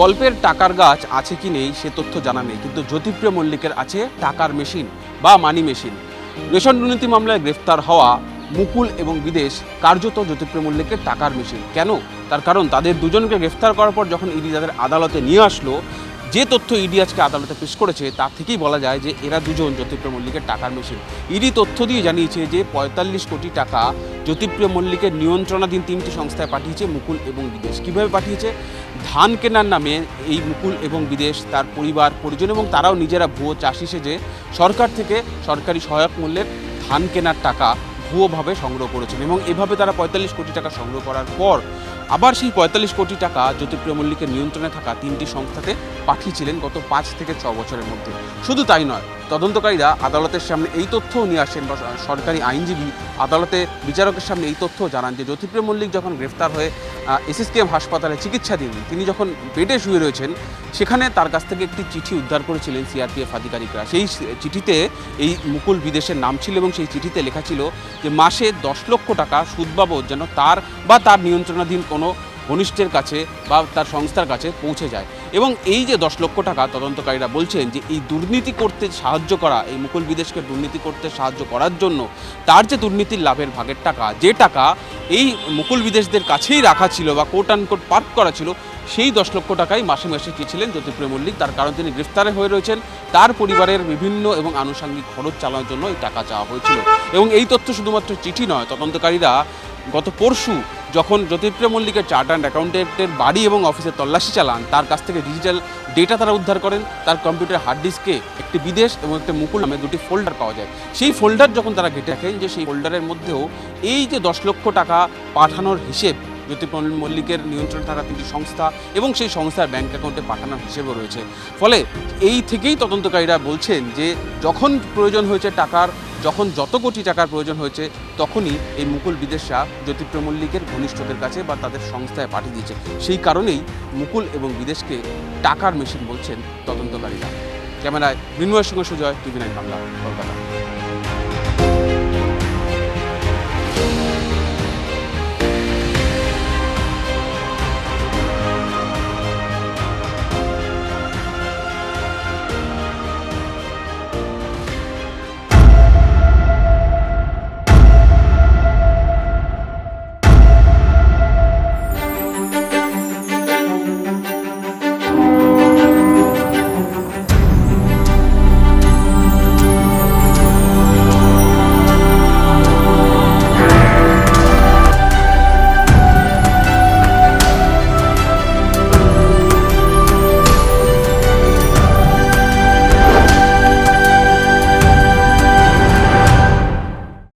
গল্পের টাকার গাছ আছে কি নেই সে তথ্য জানা নেই, কিন্তু জ্যোতিপ্রিয় মল্লিকের আছে টাকার মেশিন বা মানি মেশিন রেশন দুর্নীতি মামলায় গ্রেফতার হওয়া মুকুল এবং বিদেশ, কার্যত জ্যোতিপ্রিয় মল্লিকের টাকার মেশিন। কেন? তার কারণ, তাদের দুজনকে গ্রেফতার করার পর যখন ইডি তাদের আদালতে নিয়ে আসলো যে তথ্য ইডি আজকে আদালতে পেশ করেছে তার থেকেই বলা যায় যে এরা দুজন জ্যোতিপ্রিয় মল্লিকের টাকার মেশিন। ইডি তথ্য দিয়ে জানিয়েছে যে পঁয়তাল্লিশ কোটি টাকা জ্যোতিপ্রিয় মল্লিকের নিয়ন্ত্রণাধীন তিনটি সংস্থায় পাঠিয়েছে মুকুল এবং বিদেশ। কীভাবে পাঠিয়েছে? ধান কেনার নামে এই মুকুল এবং বিদেশ, তার পরিবার, পরিজন এবং তারাও নিজেরা ভুয়ো চাষি সেজে সরকার থেকে সরকারি সহায়ক মূল্যের ধান কেনার টাকা ভুয়োভাবে সংগ্রহ করেছেন এবং এভাবে তারা পঁয়তাল্লিশ কোটি টাকা সংগ্রহ করার পর আবার সেই পঁয়তাল্লিশ কোটি টাকা জ্যোতিপ্রিয় মল্লিকের নিয়ন্ত্রণে থাকা তিনটি সংস্থাতে পাঠিয়েছিলেন গত পাঁচ থেকে ছ বছরের মধ্যে। শুধু তাই নয় তদন্তকারীরা আদালতের সামনে এই তথ্যও নিয়ে আসেন বা সরকারি আইনজীবী আদালতে বিচারকের সামনে এই তথ্য জানান যে জ্যোতিপ্রিয় মল্লিক যখন গ্রেফতার হয়ে এসএসকেএম হাসপাতালে চিকিৎসাধীন, তিনি যখন বেডে শুয়ে রয়েছেন, সেখানে তার কাছ থেকে একটি চিঠি উদ্ধার করেছিলেন সিআরপিএফ আধিকারিকরা। সেই চিঠিতে এই মুকুল বিদেশের নাম ছিল এবং সেই চিঠিতে লেখা ছিল যে, মাসে দশ লক্ষ টাকা সুদ বাবদ যেন তার বা তার নিয়ন্ত্রণাধীন কোনো ঘনিষ্ঠের কাছে বা তার সংস্থার কাছে পৌঁছে যায়। এবং এই যে দশ লক্ষ টাকা তদন্তকারীরা বলছেন যে এই দুর্নীতি করতে সাহায্য করা, এই মুকুল বিদেশকে দুর্নীতি করতে সাহায্য করার জন্য তার যে দুর্নীতির লাভের ভাগের টাকা, যে টাকা এই মুকুল বিদেশদের কাছেই রাখা ছিল বা কোট আন কোট পার্ক করা ছিল, সেই দশ লক্ষ টাকাই মাসে মাসে চেয়েছিলেন জ্যোতিপ্রিয় মল্লিক। তার কারণ তিনি গ্রেফতারে হয়ে রয়েছেন। তার পরিবারের বিভিন্ন এবং আনুষঙ্গিক খরচ চালানোর জন্য এই টাকা চাওয়া হয়েছিল। এবং এই তথ্য শুধুমাত্র চিঠি নয়, তদন্তকারীরা গত পরশু যখন জ্যোতিপ্রিয় মল্লিকের চার্ট অ্যান্ড অ্যাকাউন্টেন্টের বাড়ি এবং অফিসে তল্লাশি চালান, তার কাছ থেকে ডিজিটাল ডেটা তারা উদ্ধার করেন। তার কম্পিউটার হার্ড ডিস্কে একটি বিদেশ এবং একটি মুকুল নামে দুটি ফোল্ডার পাওয়া যায়। সেই ফোল্ডার যখন তারা ঘেটে রাখেন যে সেই ফোল্ডারের মধ্যেও এই যে দশ লক্ষ টাকা পাঠানোর হিসেব, জ্যোতিপ্রিয় মল্লিকের নিয়ন্ত্রণে থাকা তিনটি সংস্থা এবং সেই সংস্থার ব্যাংক অ্যাকাউন্টে পাঠানোর হিসেবেও রয়েছে। ফলে এই থেকেই তদন্তকারীরা বলছেন যে যখন প্রয়োজন হয়েছে টাকার যখন যত কোটি টাকার প্রয়োজন হয়েছে, তখনই এই মুকুল বিদেশা জ্যোতিপ্রিয় মল্লিকের ঘনিষ্ঠদের কাছে বা তাদের সংস্থায় পাঠিয়ে দিয়েছে। সেই কারণেই মুকুল এবং বিদেশকে টাকার মেশিন বলছেন তদন্তকারীরা। ক্যামেরায় মৃন্ময়ের সঙ্গে সুজয়, টিভি নাইন বাংলা, কলকাতা।